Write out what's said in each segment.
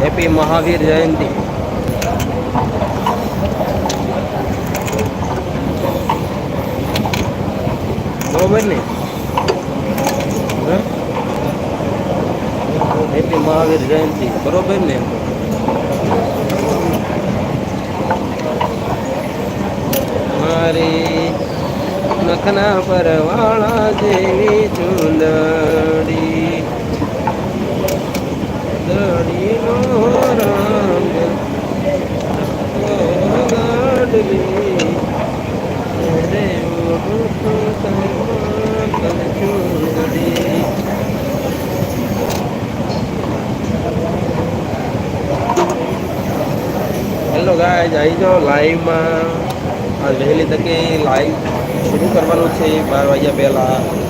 Happy Mahavir જયંતિ બરોબર ને? Happy Mahavir જયંતિ બરોબર ને? મારી નખના પર વાળા જેવી ચુંદડી દડીનો હેલો ગાય આવી જાઓ લાઈવમાં વહેલી તકે લાઈવ શરૂ કરવાનું છે બાર વાગ્યા પહેલાં.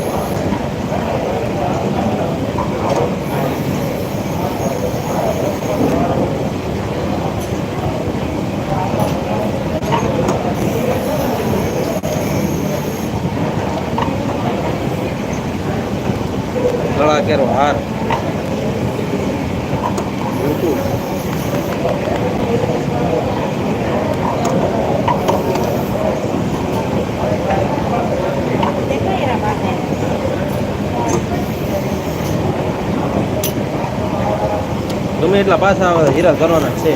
ગળા કેરો હાર YouTube. ગમે એટલા પાછા હીરા કરવાના છે.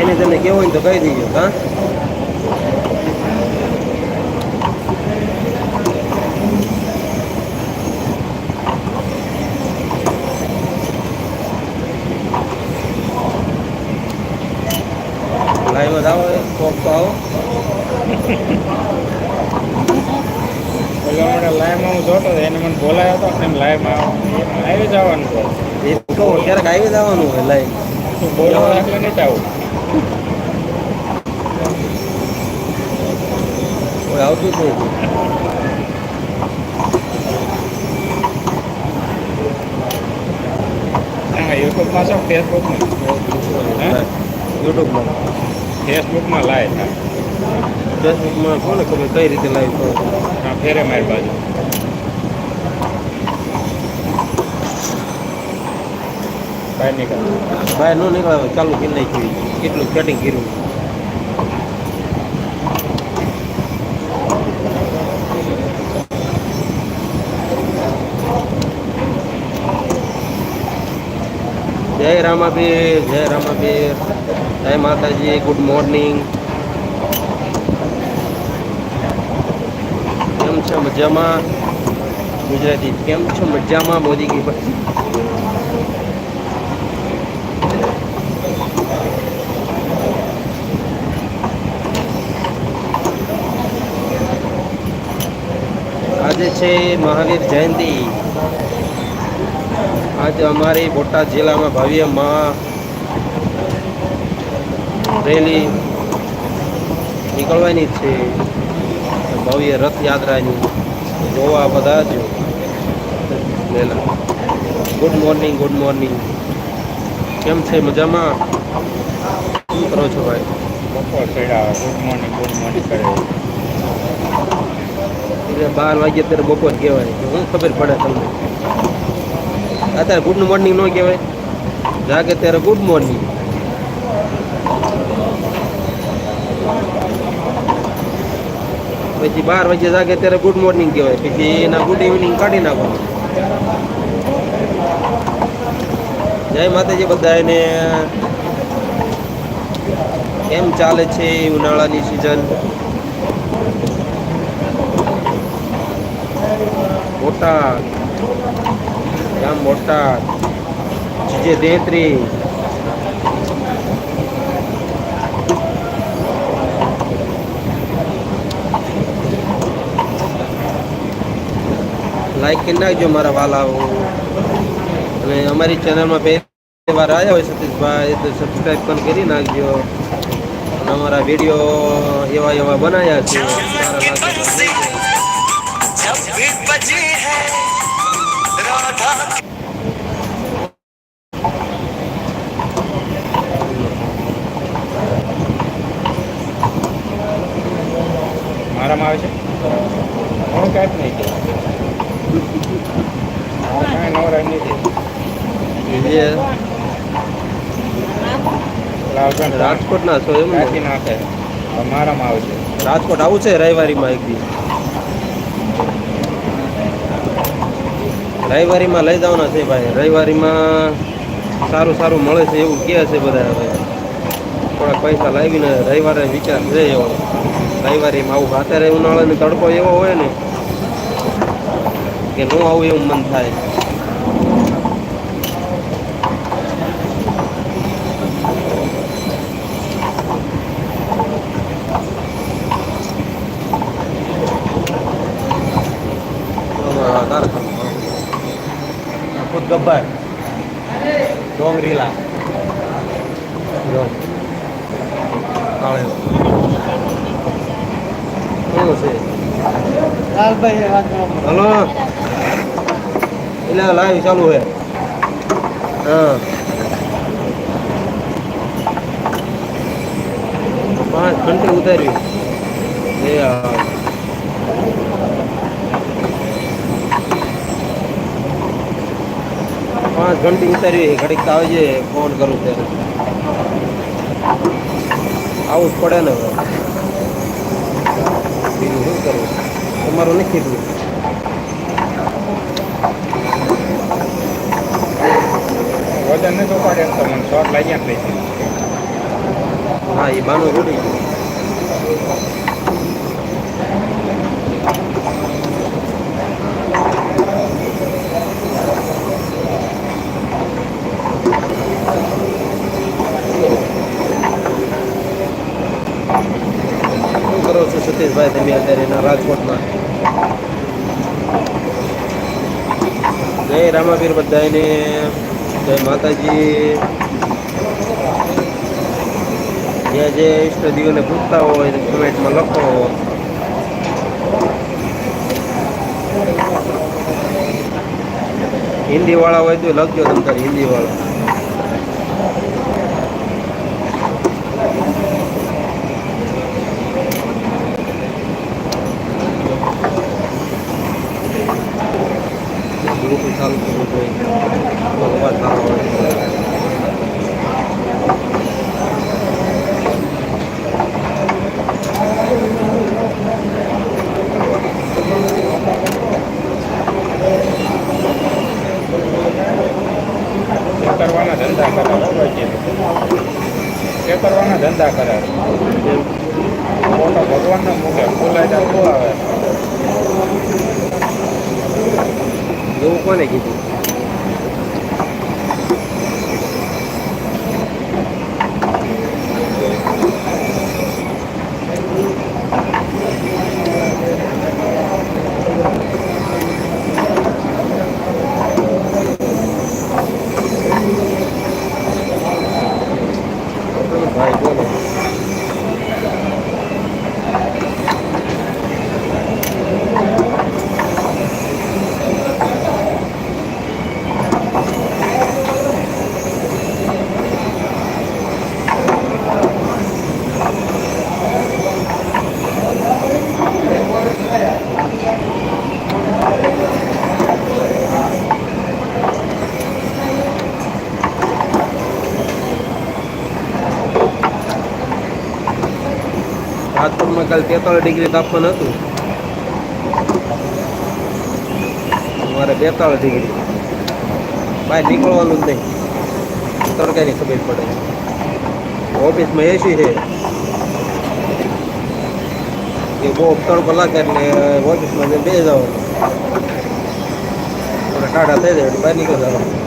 એને તને કેવું હોય તો કહી દીજો, હા? લાઈવમાં આવો, કોક તો આવો પેલા મને લાઈવમાં હું જોતો હતો એમ લાઈવ બોલાયો હતો ને લાઈવમાં આવી જવાનું છે એ તો ક્યારેક આવી જવાનું હોય લાઈવ બોલાવા એટલે નહીં આવું. કોઈ આવતું જ હા યુટ્યુબમાં છે ફેસબુકમાં? યુટ્યુબમાં ફેસબુકમાં લાઈવ ફેસબુકમાં કોને ખબર કઈ રીતે લાઈવ કરો? ફેરે મારી બાજુ. કાંઈ નહીં બહાર ન નીકળ્યા ચાલુ કરી નાખ્યું કેટલું સેટિંગ કર્યું. જય રામાબીર જય રામાબીર. જય માતાજી ગુડ મોર્નિંગ કેમ છો મજામાં? ગુજરાતી, કેમ છો મજામાં? મોદી કી આજે છે મહાવીર જયંતિ. આજે અમારી બોટાદ જિલ્લામાં ભવ્ય મહા રેલી નીકળવાની છે. ભવ્ય રથયાત્રાની જોવા બધા જ ગુડ મોર્નિંગ ગુડ મોર્નિંગ કેમ છે? મજામાં? શું કરો છો ભાઈ? બપોર ગુડ મોર્નિંગ ગુડ મોર્નિંગ કરે. બાર વાગે ત્યારે બપોર કહેવાય. શું ખબર પડે તમને. અત્યારે ગુડ મોર્નિંગ ન કહેવાય. જાગે ત્યારે ગુડ મોર્નિંગ પછી બાર વાગે જાગે ત્યારે ગુડ મોર્નિંગ કહેવાય. પછી એના ગુડ ઇવનિંગ કાઢી નાખો જય માતાજી બધાને કેમ ચાલે છે ઉનાળાની સિઝન બોટાદ ગામ બોટાદ જે દેત્રી. લાઈક કરી નાખજો મારા વાલાઓ. અને અમારી ચેનલમાં પહેલી વાર આવ્યા હોય સતીશભાઈ, તો સબસ્ક્રાઈબ પણ કરી નાખજો. અને અમારા વીડિયો એવા એવા બનાવ્યા છે. રાજકોટના છો એમ ને? નાખે. હવે મારામાં આવશે. રાજકોટ આવું છે રવિવારીમાં એક દી? રવિવારીમાં લઈ જવાના છે ભાઈ. રવિવારીમાં સારું સારું મળે છે એવું કહે છે બધા હવે. થોડાક પૈસા લાવીને રવિવારે વિચાર છે એવો. રવિવારીમાં આવું અત્યારે ઉનાળાનો તડકો એવો હોય ને કે ન આવું એવું મન થાય ખુદ ગબ્બર ડોંગરીલા જો કાળે શું છે હલો. એટલે લાઈવ ચાલુ હે હા. પાંચ ઘંટી ઉતારવી એ પાંચ ઘંટી ઉતારવી ઘડીક તો આવજે, ફોન કરું ત્યારે. આવું જ પડે ને હવે બીજું શું કરવું તમારું નથી કીધું વજન નથી ઉપાડે એમ તો મને શોર્ટ લાગ્યા ને હા એ બાનું રૂડી શું કરો છો સતીશભાઈ? તમે અત્યારે રાજકોટમાં? જય રામાવીર બધાને જય માતાજી. જે જે ઈષ્ટદેવને પૂછતા હોય કોમેન્ટમાં લખો. હિન્દી વાળા હોય તો લખજો તમ તારે હિન્દી વાળા ગ્રુપ ચાલુ કરવું જોઈએ તો અવાજ સારો હોય કરવાના ધંધા કરાર હો ભાઈ કે કરવાના ધંધા કરાર એમ ફોટો ભગવાનના મૂકે ફૂલાય ત્યાં શું આવે એવું કોને રાજકોટમાં કાલ તેતાળીસ ડિગ્રી તાપમાન હતું. મારે બેતાળીસ ડિગ્રી. બહાર નીકળવાનું જ નહીં. તડકાની ખબર પડે. ઓફિસમાં એસી છે. એ બહુ તડકો લાગે એટલે ઓફિસમાં બે જવાનું. ટાઢા થઈ જાય બહાર નીકળી જવાનું.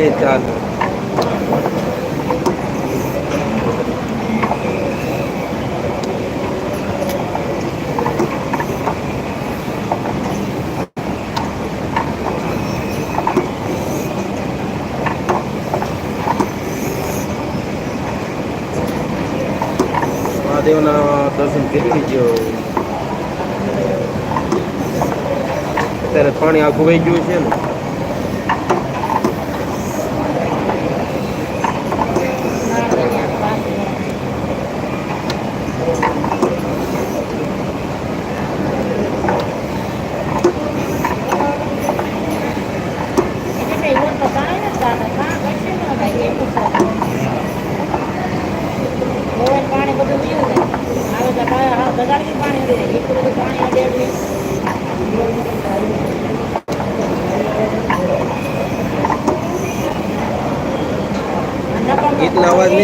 બંધાણી સીવી મહાદેવના દર્શન કરી ગયો અત્યારે પાણી આખું વહી ગયું છે ને પાણી બધું પીવું આવે તો બગાડી પાણી ઉડી જાય એટલું બધું પાણી અડે ગીતનો અવાજ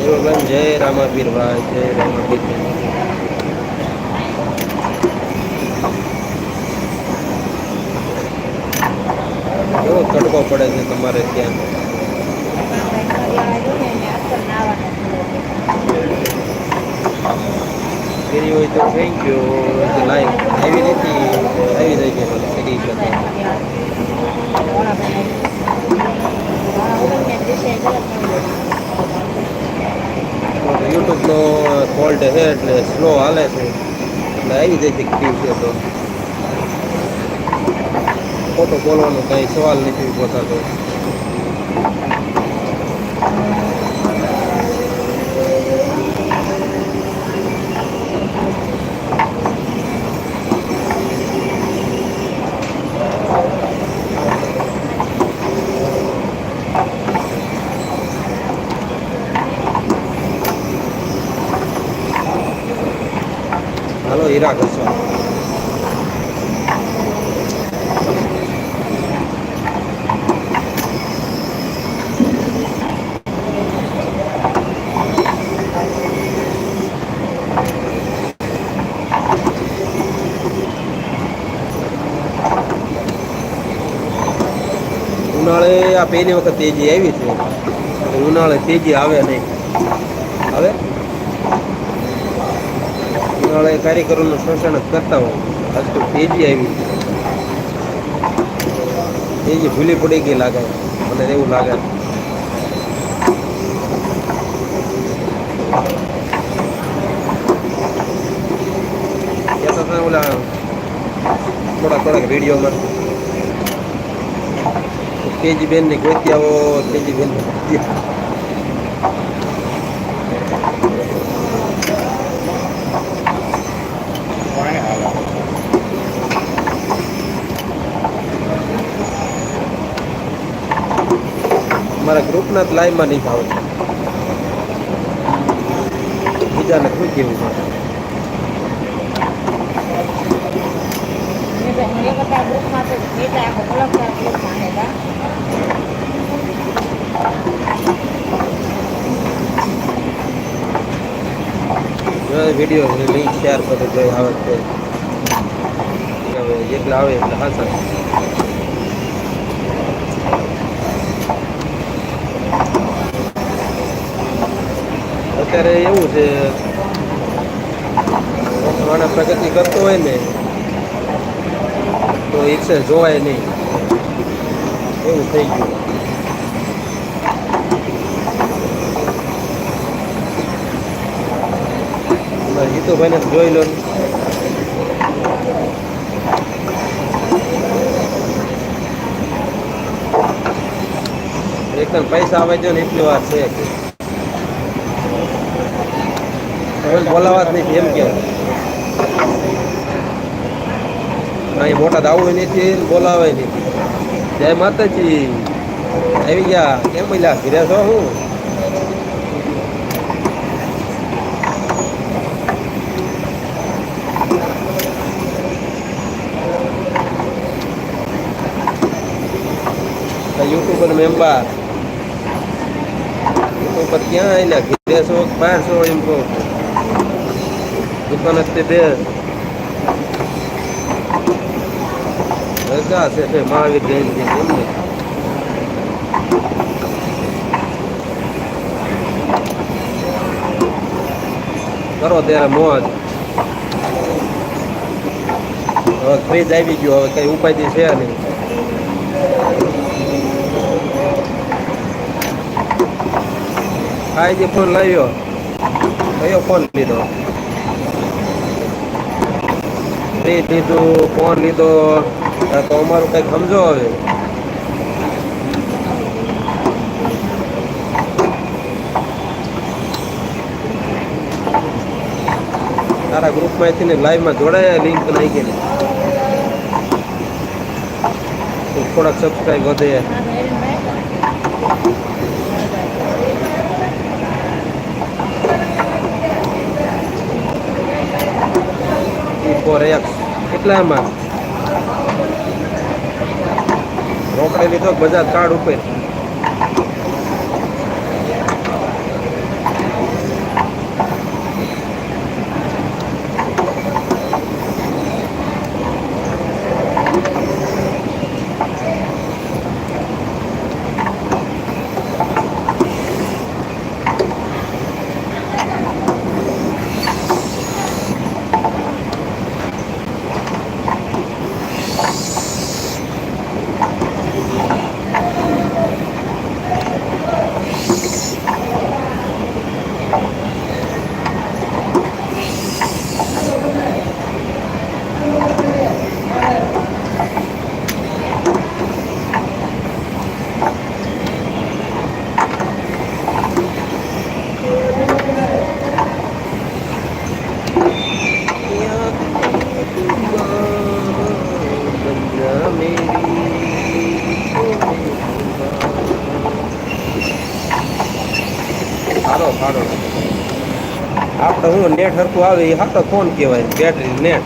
દેવબંધ જય રામાપીરભાઈ જય રામાબીર કેવો તડકો પડે છે તમારે ત્યાં. ફેરી હોય તો થેન્ક યુ લાઈવ આવી નથી. આવી જાય છે. ફેરી કરતા યુટ્યુબનો ફોલ્ટ છે એટલે સ્લો હાલે છે. એટલે આવી છે ક્યુ છે તો. ખોટો બોલવાનો કંઈ સવાલ નથી ઊભો થતો. હાલો હીરા ઘસવા ઉનાળે આ પહેલી વખત તેજી આવી છે. ઉનાળે તેજી આવે નહીં. આવે? ઉનાળે કાર્યકરોનું શોષણ કરતા હોય. આજકાલ તેજી આવી તેજી ભૂલી પડી ગઈ લાગે. મને એવું લાગે. ઓલા થોડા થોડાક વિડીયોમાં. તેજી બેન ને ગોતી આવો તેજી બેન મારા ગ્રુપના જ લાઈવમાં નહીં ભાવે બીજાને કોઈ કેવું છે? વીડિયો લિંક શેર કરો આવે હવે જેટલા આવે એટલે હાસન અત્યારે એવું છે માણસ પ્રગતિ કરતો હોય ને, તો ઈચ્છે જોવાય નહીં. એવું થઈ ગયું. જીતુભાઈને જોઈ લો એકદમ પૈસા આવે છે ને એટલી વાત છે. બોલાવા જ નથી એમ કે. અહીં મોટા આવું નથી બોલાવે નથી જય માતાજી. આવી ગયા. કેમ બોલ્યા? ઘીરે છો હું? YouTuber member. યુટ્યુબ પર ક્યાં આવેલા ઘીરે છો છો એમ કહું. જ તે બે રજા છે તે મહાવીર જયંતિ એમને કરો ત્યારે મોજ હવે ફ્રીજ આવી ગયો હવે કઈ ઉપાધિ છે નહીં આ જે ફોન લાવ્યો કયો ફોન લીધો ફ્રીજ લીધું ફોન લીધો. તો અમારું કંઈક સમજો હવે. તારા ગ્રુપમાંથી ને લાઈવમાં જોડાયા લિંક નાખીને થોડાક સબસ્ક્રાઈબ વધે. એક્સ કેટલામાં રોકડે લીધો બજાર કાર્ડ ઉપર સારો સારો આપણે હું નેટ હરખું આવે એ હાટો ફોન કહેવાય? બેટરી નેટ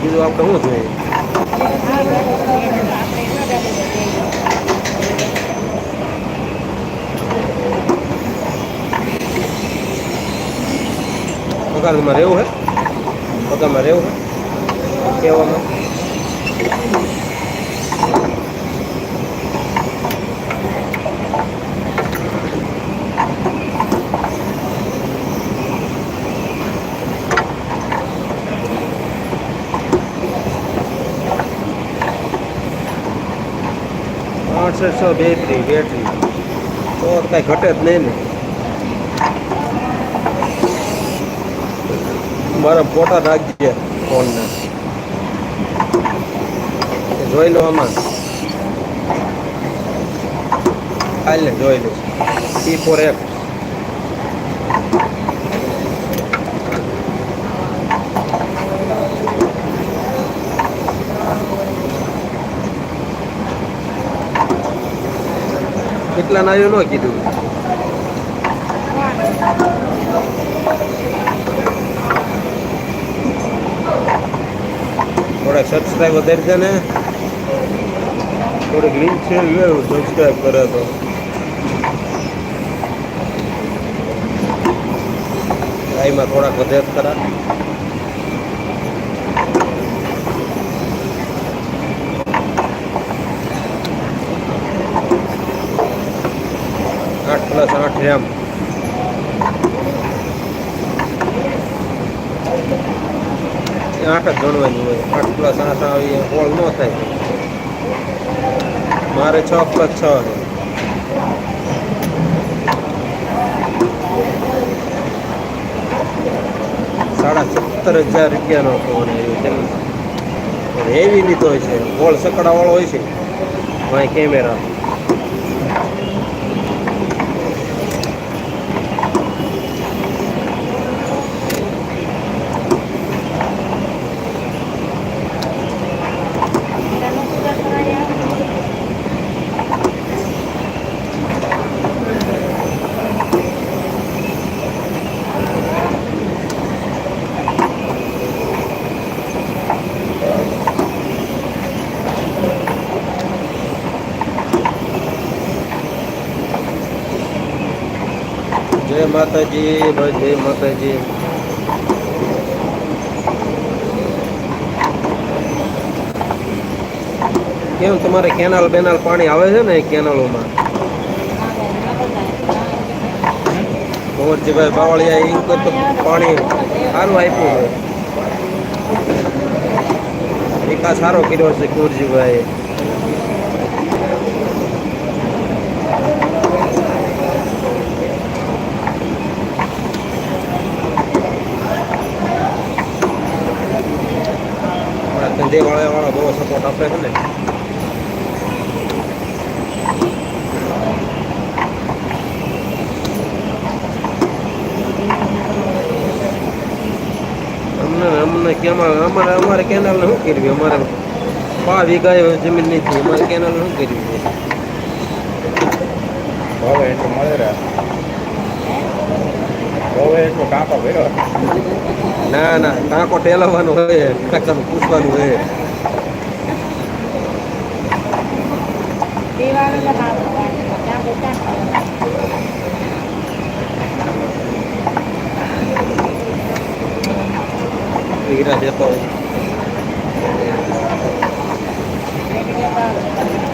બીજું આપણે શું જોઈએ? પગારમાં રહેવું હે? પગારમાં રહેવું હે? કહેવામાં? આઠસો બેટરી બેટરી તો કાંઈ ઘટે જ નહીં ને મારા ફોટા નાખજે ફોનના એ જોઈ લો આમાં હાલ ને જોઈ લો સી ફોર એફ કેટલા નાયું ન કીધું થોડાક સબસ્ક્રાઈબ વધારે છે ને થોડીક લિંક છે સબસ્ક્રાઈબ કરે તો ગાયમાં થોડાક વધે જ ખરા આઠ પ્લસ આઠ એમ આઠ જ ગણવાની હોય. આઠ પ્લસ આઠ આવી હોળ ન થાય. મારે છ પ્લસ છ સાડા સત્તર હજાર રૂપિયાનો ફોન આવ્યો છે. હેવી લીધો હોય છે. હોળ સકડાવાળો હોય છે. ભાઈ કેમેરા. માતાજી જય માતાજી. કેમ તમારે કેનાલ બેનાલ પાણી આવે છે ને કેનાલોમાં? કુંવરજીભાઈ બાવળિયા એ તો પાણી સારું આપ્યું છે વિકાસ સારો કર્યો છે કુંવરજીભાઈ આપણા ધંધેવાળા વાળા બહુ સપોર્ટ આપે છે ને અમને અમને કેમાં અમારે અમારે કેનાલ શું કરવી અમારે પા વીઘા જમીન નથી અમારે કેનાલ શું કરવી હવે એટલું મળે હવે એટલો કાંકો ભર્યો. ના ના કાંકો ટેલવવાનો હોય કાકાનું પૂછવાનું હોય. હીરા જતો હોય. matter.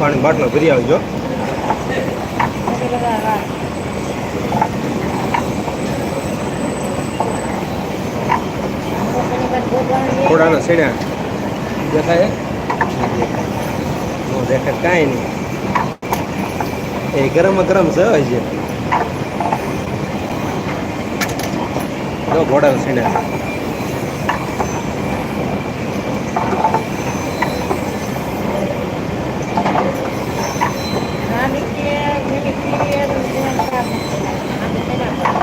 પાણી બાટલો ભરી આવજો. ઘોડાના છે. સીણ્યા દેખાય. દેખાય કાંઈ નહીં. એ ગરમ ગરમ છે હજી. જો ઘોડાના સીણ્યા આ નીચે પેલી પીળી હતું, જીવન ખરાબ નથી. આ તો તેના પર.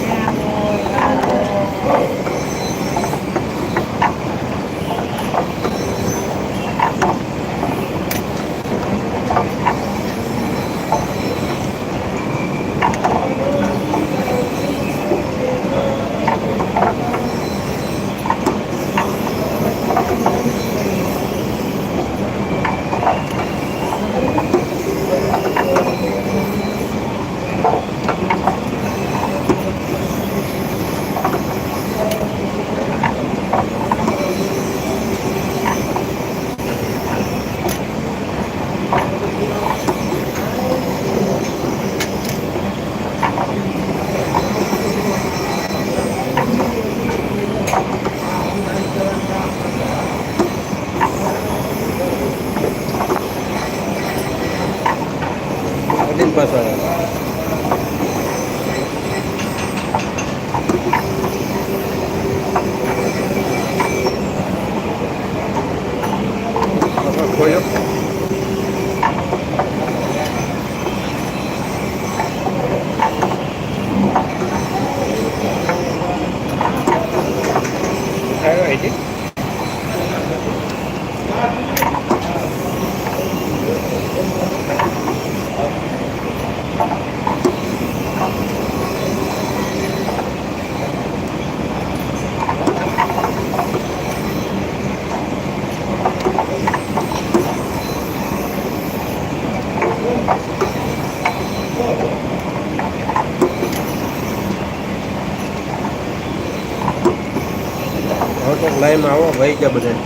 ત્યાં બોલ, આ બોલ. અડીન પાછો આવ્યો પાછો ટાઈમ આવો ભાઈ ગયા બધા.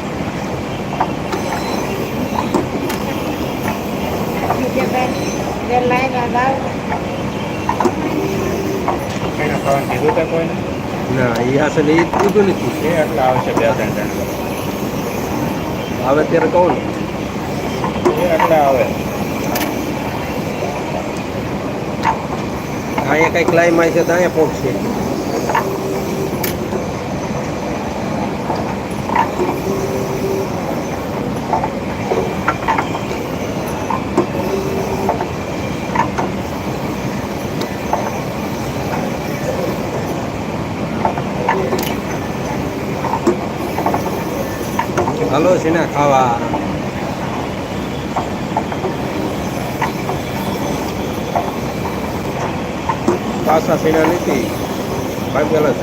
ના, એ અસલ એ કીધું બે ત્રણ આવે ત્યારે કહું ને. આવે અહીંયા કંઈક લાઈમ આવી છે તો અહીંયા પહોંચશે હાલો છે ને ખાવા? પાછા સીના નથી ભાઈ પેલા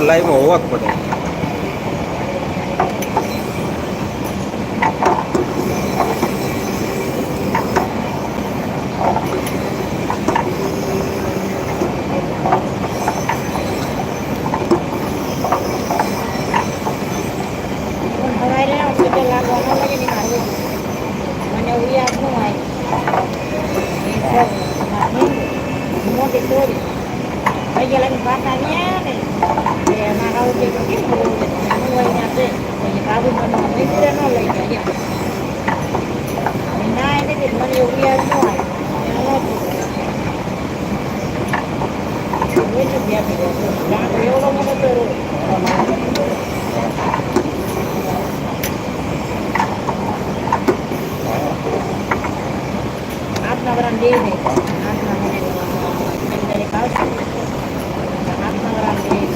લાઈવમાં હોવા જ પડે.